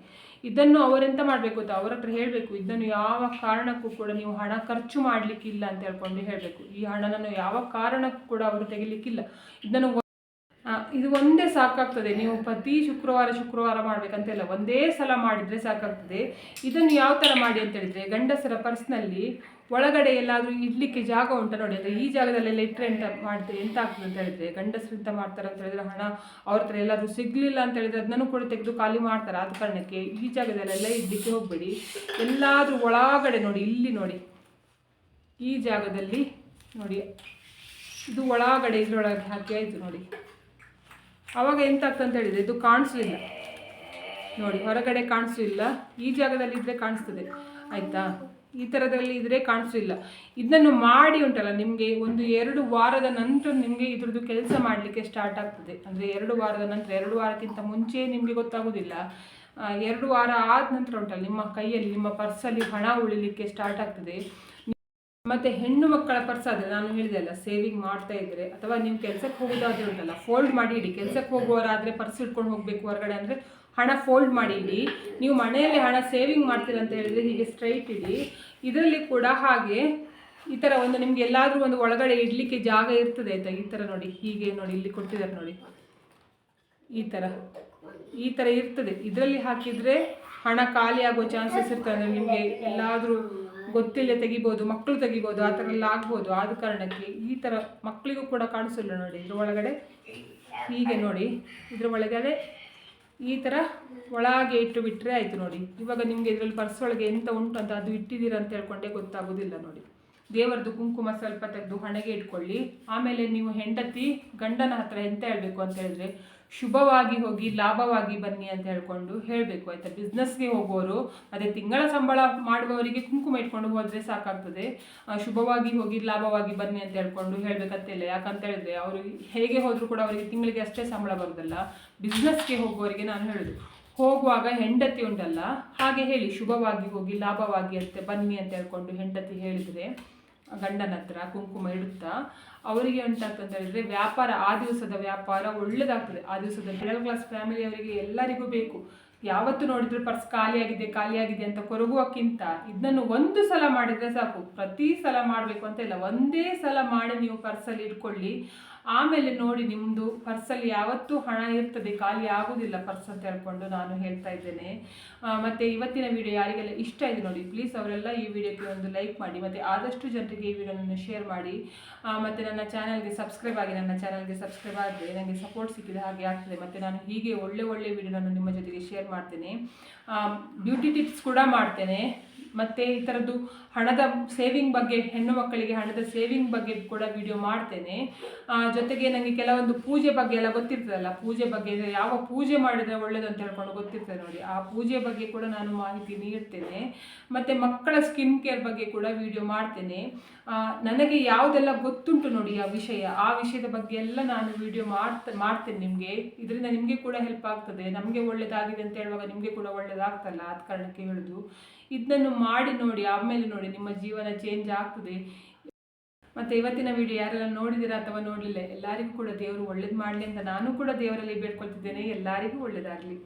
Speaker 1: ಇದನ್ನು ಅವರೆಂತ ಮಾಡಬೇಕು ಅಂತ ಅವ್ರ ಹತ್ರ ಹೇಳಬೇಕು, ಇದನ್ನು ಯಾವ ಕಾರಣಕ್ಕೂ ಕೂಡ ನೀವು ಹಣ ಖರ್ಚು ಮಾಡಲಿಕ್ಕಿಲ್ಲ ಅಂತ ಹೇಳ್ಕೊಂಡು ಹೇಳಬೇಕು. ಈ ಹಣನನ್ನು ಯಾವ ಕಾರಣಕ್ಕೂ ಕೂಡ ಅವರು ತೆಗಿಲಿಕ್ಕಿಲ್ಲ. ಇದನ್ನು ಇದು ಒಂದೇ ಸಾಕಾಗ್ತದೆ. ನೀವು ಪ್ರತಿ ಶುಕ್ರವಾರ ಶುಕ್ರವಾರ ಮಾಡ್ಬೇಕಂತಿಲ್ಲ ಒಂದೇ ಸಲ ಮಾಡಿದರೆ ಸಾಕಾಗ್ತದೆ. ಇದನ್ನು ಯಾವ ಥರ ಮಾಡಿ ಅಂತ ಹೇಳಿದ್ರೆ, ಗಂಡಸರ ಪರ್ಸ್ನಲ್ಲಿ ಒಳಗಡೆ ಎಲ್ಲಾದರೂ ಇಡ್ಲಿಕ್ಕೆ ಜಾಗ ಉಂಟು ನೋಡಿ, ಅಂದರೆ ಈ ಜಾಗದಲ್ಲೆಲ್ಲ ಇಟ್ಟರೆ ಎಂತ ಮಾಡಿದ್ರೆ ಎಂತ ಆಗ್ತದೆ ಅಂತ ಹೇಳಿದರೆ ಎಂತ ಮಾಡ್ತಾರೆ ಅಂತ ಹೇಳಿದ್ರೆ, ಹಣ ಅವ್ರ ಹತ್ರ ಎಲ್ಲಾದರೂ ಸಿಗ್ಲಿಲ್ಲ ಅಂತ ಹೇಳಿದ್ರೆ ಅದನ್ನು ಕೂಡ ತೆಗೆದು ಖಾಲಿ ಮಾಡ್ತಾರೆ. ಆದ ಕಾರಣಕ್ಕೆ ಈ ಜಾಗದಲ್ಲೆಲ್ಲ ಇಡ್ಲಿಕ್ಕೆ ಹೋಗಬೇಡಿ. ಎಲ್ಲಾದರೂ ಒಳಗಡೆ ನೋಡಿ, ಇಲ್ಲಿ ನೋಡಿ. ಈ ಜಾಗದಲ್ಲಿ ನೋಡಿ. ಇದು ಒಳಗಡೆ ಇದರೊಳಗೆ ಹಾಕಿ ಆಯಿತು ನೋಡಿ. ಆವಾಗ ಎಂತ ಆಗ್ತದೆ ಅಂತ ಹೇಳಿದ್ರೆ, ಇದು ಕಾಣಿಸ್ಲಿಲ್ಲ. ನೋಡಿ, ಹೊರಗಡೆ ಕಾಣಿಸ್ಲಿಲ್ಲ. ಈ ಜಾಗದಲ್ಲಿ ಇದ್ದರೆ ಕಾಣಿಸ್ತದೆ. ಆಯ್ತಾ? ಈ ಥರದಲ್ಲಿ ಇದ್ರೆ ಕಾಣಿಸಲಿಲ್ಲ ಇದನ್ನು ಮಾಡಿ ಉಂಟಲ್ಲ, ನಿಮಗೆ ಒಂದು ಎರಡು ವಾರದ ನಂತರ ನಿಮಗೆ ಇದ್ರದ್ದು ಕೆಲಸ ಮಾಡಲಿಕ್ಕೆ ಸ್ಟಾರ್ಟ್ ಆಗ್ತದೆ. ಅಂದರೆ ಎರಡು ವಾರದ ನಂತರ, ಎರಡು ವಾರಕ್ಕಿಂತ ಮುಂಚೆ ನಿಮಗೆ ಗೊತ್ತಾಗೋದಿಲ್ಲ. ಎರಡು ವಾರ ಆದ ನಂತರ ಉಂಟಲ್ಲ, ನಿಮ್ಮ ಕೈಯಲ್ಲಿ, ನಿಮ್ಮ ಪರ್ಸಲ್ಲಿ ಹಣ ಉಳಿಲಿಕ್ಕೆ ಸ್ಟಾರ್ಟ್ ಆಗ್ತದೆ. ಮತ್ತು ಹೆಣ್ಣು ಮಕ್ಕಳ ಪರ್ಸ್ ಆದರೆ ನಾನು ಹೇಳಿದೆ ಅಲ್ಲ ಸೇವಿಂಗ್ ಮಾಡ್ತಾ ಇದ್ದರೆ ಅಥವಾ ನೀವು ಕೆಲಸಕ್ಕೆ ಹೋಗೋದಾದ್ರೆ ಉಂಟಲ್ಲ ಫೋಲ್ಡ್ ಮಾಡಿ ಇಡಿ. ಕೆಲಸಕ್ಕೆ ಹೋಗುವವರಾದರೆ ಪರ್ಸ್ ಇಟ್ಕೊಂಡು ಹೋಗಬೇಕು ಹೊರಗಡೆ ಅಂದರೆ ಹಣ ಫೋಲ್ಡ್ ಮಾಡಿ ಇಡಿ ನೀವು ಮನೆಯಲ್ಲಿ ಹಣ ಸೇವಿಂಗ್ ಮಾಡ್ತೀರ ಅಂತ ಹೇಳಿದ್ರೆ ಹೀಗೆ ಸ್ಟ್ರೈಟ್ ಇಡಿ. ಇದರಲ್ಲಿ ಕೂಡ ಹಾಗೆ ಈ ಥರ ಒಂದು ನಿಮ್ಗೆ ಎಲ್ಲಾದರೂ ಒಂದು ಒಳಗಡೆ ಇಡಲಿಕ್ಕೆ ಜಾಗ ಇರ್ತದೆ ಆಯ್ತಾ? ಈ ಥರ ನೋಡಿ, ಹೀಗೆ ನೋಡಿ, ಇಲ್ಲಿ ಕೊಟ್ಟಿದ್ದಾರೆ ನೋಡಿ. ಈ ಥರ ಈ ಥರ ಇರ್ತದೆ. ಇದರಲ್ಲಿ ಹಾಕಿದರೆ ಹಣ ಖಾಲಿ ಆಗೋ ಚಾನ್ಸಸ್ ಇರ್ತದೆ ನಿಮಗೆ ಎಲ್ಲಾದರೂ ಗೊತ್ತಿಲ್ಲ ತೆಗಿಬೋದು ಮಕ್ಕಳು ತೆಗಿಬೋದು, ಆ ಥರ ಎಲ್ಲ ಆಗ್ಬೋದು. ಆದ ಕಾರಣಕ್ಕೆ ಈ ಥರ ಮಕ್ಕಳಿಗೂ ಕೂಡ ಕಾಣಿಸಲ್ಲ ನೋಡಿ. ಇದ್ರ ಒಳಗಡೆ ಹೀಗೆ ನೋಡಿ. ಇದ್ರ ಒಳಗಡೆ ಈ ಥರ ಒಳಗೆ ಇಟ್ಟು ಬಿಟ್ಟರೆ ಆಯಿತು ನೋಡಿ. ಇವಾಗ ನಿಮಗೆ ಇದರಲ್ಲಿ ಪರ್ಸ್ ಒಳಗೆ ಎಂತ ಉಂಟು ಅಂತ ಅದು ಇಟ್ಟಿದ್ದೀರಾ ಅಂತ ಹೇಳ್ಕೊಂಡೆ ಗೊತ್ತಾಗೋದಿಲ್ಲ ನೋಡಿ. ದೇವರದ್ದು ಕುಂಕುಮ ಸ್ವಲ್ಪ ತೆಗೆದು ಹಣೆಗೆ ಇಟ್ಕೊಳ್ಳಿ. ಆಮೇಲೆ ನೀವು ಹೆಂಡತಿ ಗಂಡನ ಹತ್ರ ಎಂತ ಹೇಳಬೇಕು ಅಂತ ಹೇಳಿದ್ರೆ ಶುಭವಾಗಿ ಹೋಗಿ ಲಾಭವಾಗಿ ಬನ್ನಿ ಅಂತ ಹೇಳ್ಕೊಂಡು ಹೇಳಬೇಕು, ಆಯಿತಾ? ಬಿಸ್ನೆಸ್ಗೆ ಹೋಗೋರು, ಅದೇ ತಿಂಗಳ ಸಂಬಳ ಮಾಡುವವರಿಗೆ ಕುಂಕುಮ ಇಟ್ಕೊಂಡು ಹೋದರೆ ಸಾಕಾಗ್ತದೆ. ಶುಭವಾಗಿ ಹೋಗಿ ಲಾಭವಾಗಿ ಬನ್ನಿ ಅಂತ ಹೇಳ್ಕೊಂಡು ಹೇಳಬೇಕಂತಿಲ್ಲ. ಯಾಕಂತ ಹೇಳಿದ್ರೆ ಅವರು ಹೇಗೆ ಹೋದರೂ ಕೂಡ ಅವರಿಗೆ ತಿಂಗಳಿಗೆ ಅಷ್ಟೇ ಸಂಬಳ ಬರೋದಲ್ಲ ಬಿಸ್ನೆಸ್ಗೆ ಹೋಗುವವರಿಗೆ ನಾನು ಹೇಳೋದು, ಹೋಗುವಾಗ ಹೆಂಡತಿ ಉಂಟಲ್ಲ, ಹಾಗೆ ಹೇಳಿ ಶುಭವಾಗಿ ಹೋಗಿ ಲಾಭವಾಗಿ ಅಂತ ಬನ್ನಿ ಅಂತ ಹೇಳ್ಕೊಂಡು ಹೆಂಡತಿ ಹೇಳಿದರೆ ಗಂಡನ ಹತ್ರ ಕುಂಕುಮ ಇಡುತ್ತಾ, ಅವರಿಗೆ ಉಂಟಾಗ್ತಂತ ಹೇಳಿದ್ರೆ ವ್ಯಾಪಾರ, ಆ ದಿವಸದ ವ್ಯಾಪಾರ ಒಳ್ಳೇದಾಗ್ತದೆ. ಆ ದಿವಸದ ಮಿಡಲ್ ಕ್ಲಾಸ್ ಫ್ಯಾಮಿಲಿ ಅವರಿಗೆ ಎಲ್ಲರಿಗೂ ಬೇಕು. ಯಾವತ್ತು ನೋಡಿದ್ರೆ ಪರ್ಸ್ ಖಾಲಿಯಾಗಿದೆ ಖಾಲಿಯಾಗಿದೆ ಅಂತ ಕೊರಗುವಕ್ಕಿಂತ ಇದನ್ನು ಒಂದು ಸಲ ಮಾಡಿದ್ರೆ ಸಾಕು. ಪ್ರತಿ ಸಲ ಮಾಡಬೇಕು ಅಂತ ಇಲ್ಲ. ಒಂದೇ ಸಲ ಮಾಡಿ ನೀವು ಪರ್ಸಲ್ಲಿ ಇಟ್ಕೊಳ್ಳಿ. ಆಮೇಲೆ ನೋಡಿ ನಿಮ್ಮದು ಪರ್ಸಲ್ಲಿ ಯಾವತ್ತೂ ಹಣ ಇರ್ತದೆ, ಖಾಲಿ ಆಗೋದಿಲ್ಲ ಪರ್ಸ್ ಅಂತ ಹೇಳ್ಕೊಂಡು ನಾನು ಹೇಳ್ತಾ ಇದ್ದೇನೆ. ಮತ್ತು ಇವತ್ತಿನ ವಿಡಿಯೋ ಯಾರಿಗೆಲ್ಲ ಇಷ್ಟ ಇದೆ ನೋಡಿ ಪ್ಲೀಸ್ ಅವರೆಲ್ಲ ಈ ವಿಡಿಯೋಕ್ಕೆ ಒಂದು ಲೈಕ್ ಮಾಡಿ, ಮತ್ತು ಆದಷ್ಟು ಜನರಿಗೆ ಈ ವಿಡಿಯೋನನ್ನು ಶೇರ್ ಮಾಡಿ. ಮತ್ತು ನನ್ನ ಚಾನಲ್ಗೆ ಸಬ್ಸ್ಕ್ರೈಬ್ ಆಗಿ, ನನ್ನ ಚಾನಲ್ಗೆ ಸಬ್ಸ್ಕ್ರೈಬ್ ಆದರೆ ನನಗೆ ಸಪೋರ್ಟ್ ಸಿಕ್ಕಿದ ಹಾಗೆ ಆಗ್ತದೆ. ಮತ್ತು ನಾನು ಹೀಗೆ ಒಳ್ಳೆ ಒಳ್ಳೆ ವಿಡಿಯೋನ ನಿಮ್ಮ ಜೊತೆಗೆ ಶೇರ್ ಮಾಡ್ತೇನೆ. ಬ್ಯೂಟಿ ಟಿಪ್ಸ್ ಕೂಡ ಮಾಡ್ತೇನೆ. ಮತ್ತು ಈ ಥರದ್ದು ಹಣದ ಸೇವಿಂಗ್ ಬಗ್ಗೆ, ಹೆಣ್ಣು ಮಕ್ಕಳಿಗೆ ಹಣದ ಸೇವಿಂಗ್ ಬಗ್ಗೆ ಕೂಡ ವಿಡಿಯೋ ಮಾಡ್ತೇನೆ. ಜೊತೆಗೆ ನನಗೆ ಕೆಲವೊಂದು ಪೂಜೆ ಬಗ್ಗೆ ಎಲ್ಲ ಗೊತ್ತಿರ್ತದಲ್ಲ, ಪೂಜೆ ಬಗ್ಗೆ ಯಾವ ಪೂಜೆ ಮಾಡಿದರೆ ಒಳ್ಳೇದು ಅಂತ ಹೇಳ್ಕೊಂಡು ಗೊತ್ತಿರ್ತದೆ ನೋಡಿ. ಆ ಪೂಜೆ ಬಗ್ಗೆ ಕೂಡ ನಾನು ಮಾಹಿತಿ ನೀಡ್ತೇನೆ. ಮತ್ತು ಮಕ್ಕಳ ಸ್ಕಿನ್ ಕೇರ್ ಬಗ್ಗೆ ಕೂಡ ವಿಡಿಯೋ ಮಾಡ್ತೇನೆ. ನನಗೆ ಯಾವುದೆಲ್ಲ ಗೊತ್ತುಂಟು ನೋಡಿ ಆ ವಿಷಯ, ಆ ವಿಷಯದ ಬಗ್ಗೆ ಎಲ್ಲ ನಾನು ವಿಡಿಯೋ ಮಾಡ್ತ, ಮಾಡ್ತೇನೆ ನಿಮಗೆ. ಇದರಿಂದ ನಿಮಗೆ ಕೂಡ ಹೆಲ್ಪ್ ಆಗ್ತದೆ. ನಮಗೆ ಒಳ್ಳೆಯದಾಗಿದೆ ಅಂತ ಹೇಳುವಾಗ ನಿಮಗೆ ಕೂಡ ಒಳ್ಳೇದಾಗ್ತಲ್ಲ, ಆದ ಕಾರಣಕ್ಕೆ ಹೇಳೋದು. ಇದನ್ನು ಮಾಡಿ ನೋಡಿ ಆಮೇಲೆ ನೋಡಿ ನಿಮ್ಮ ಜೀವನ ಚೇಂಜ್ ಆಗ್ತದೆ. ಮತ್ತು ಇವತ್ತಿನ ವಿಡಿಯೋ ಯಾರೆಲ್ಲ ನೋಡಿದ್ದೀರಾ ಅಥವಾ ನೋಡಲಿಲ್ಲ, ಎಲ್ಲರಿಗೂ ಕೂಡ ದೇವರು ಒಳ್ಳೇದು ಮಾಡಲಿ ಅಂತ ನಾನು ಕೂಡ ದೇವರಲ್ಲಿ ಬೇಡ್ಕೊಳ್ತಿದ್ದೇನೆ. ಎಲ್ಲರಿಗೂ ಒಳ್ಳೇದಾಗಲಿ.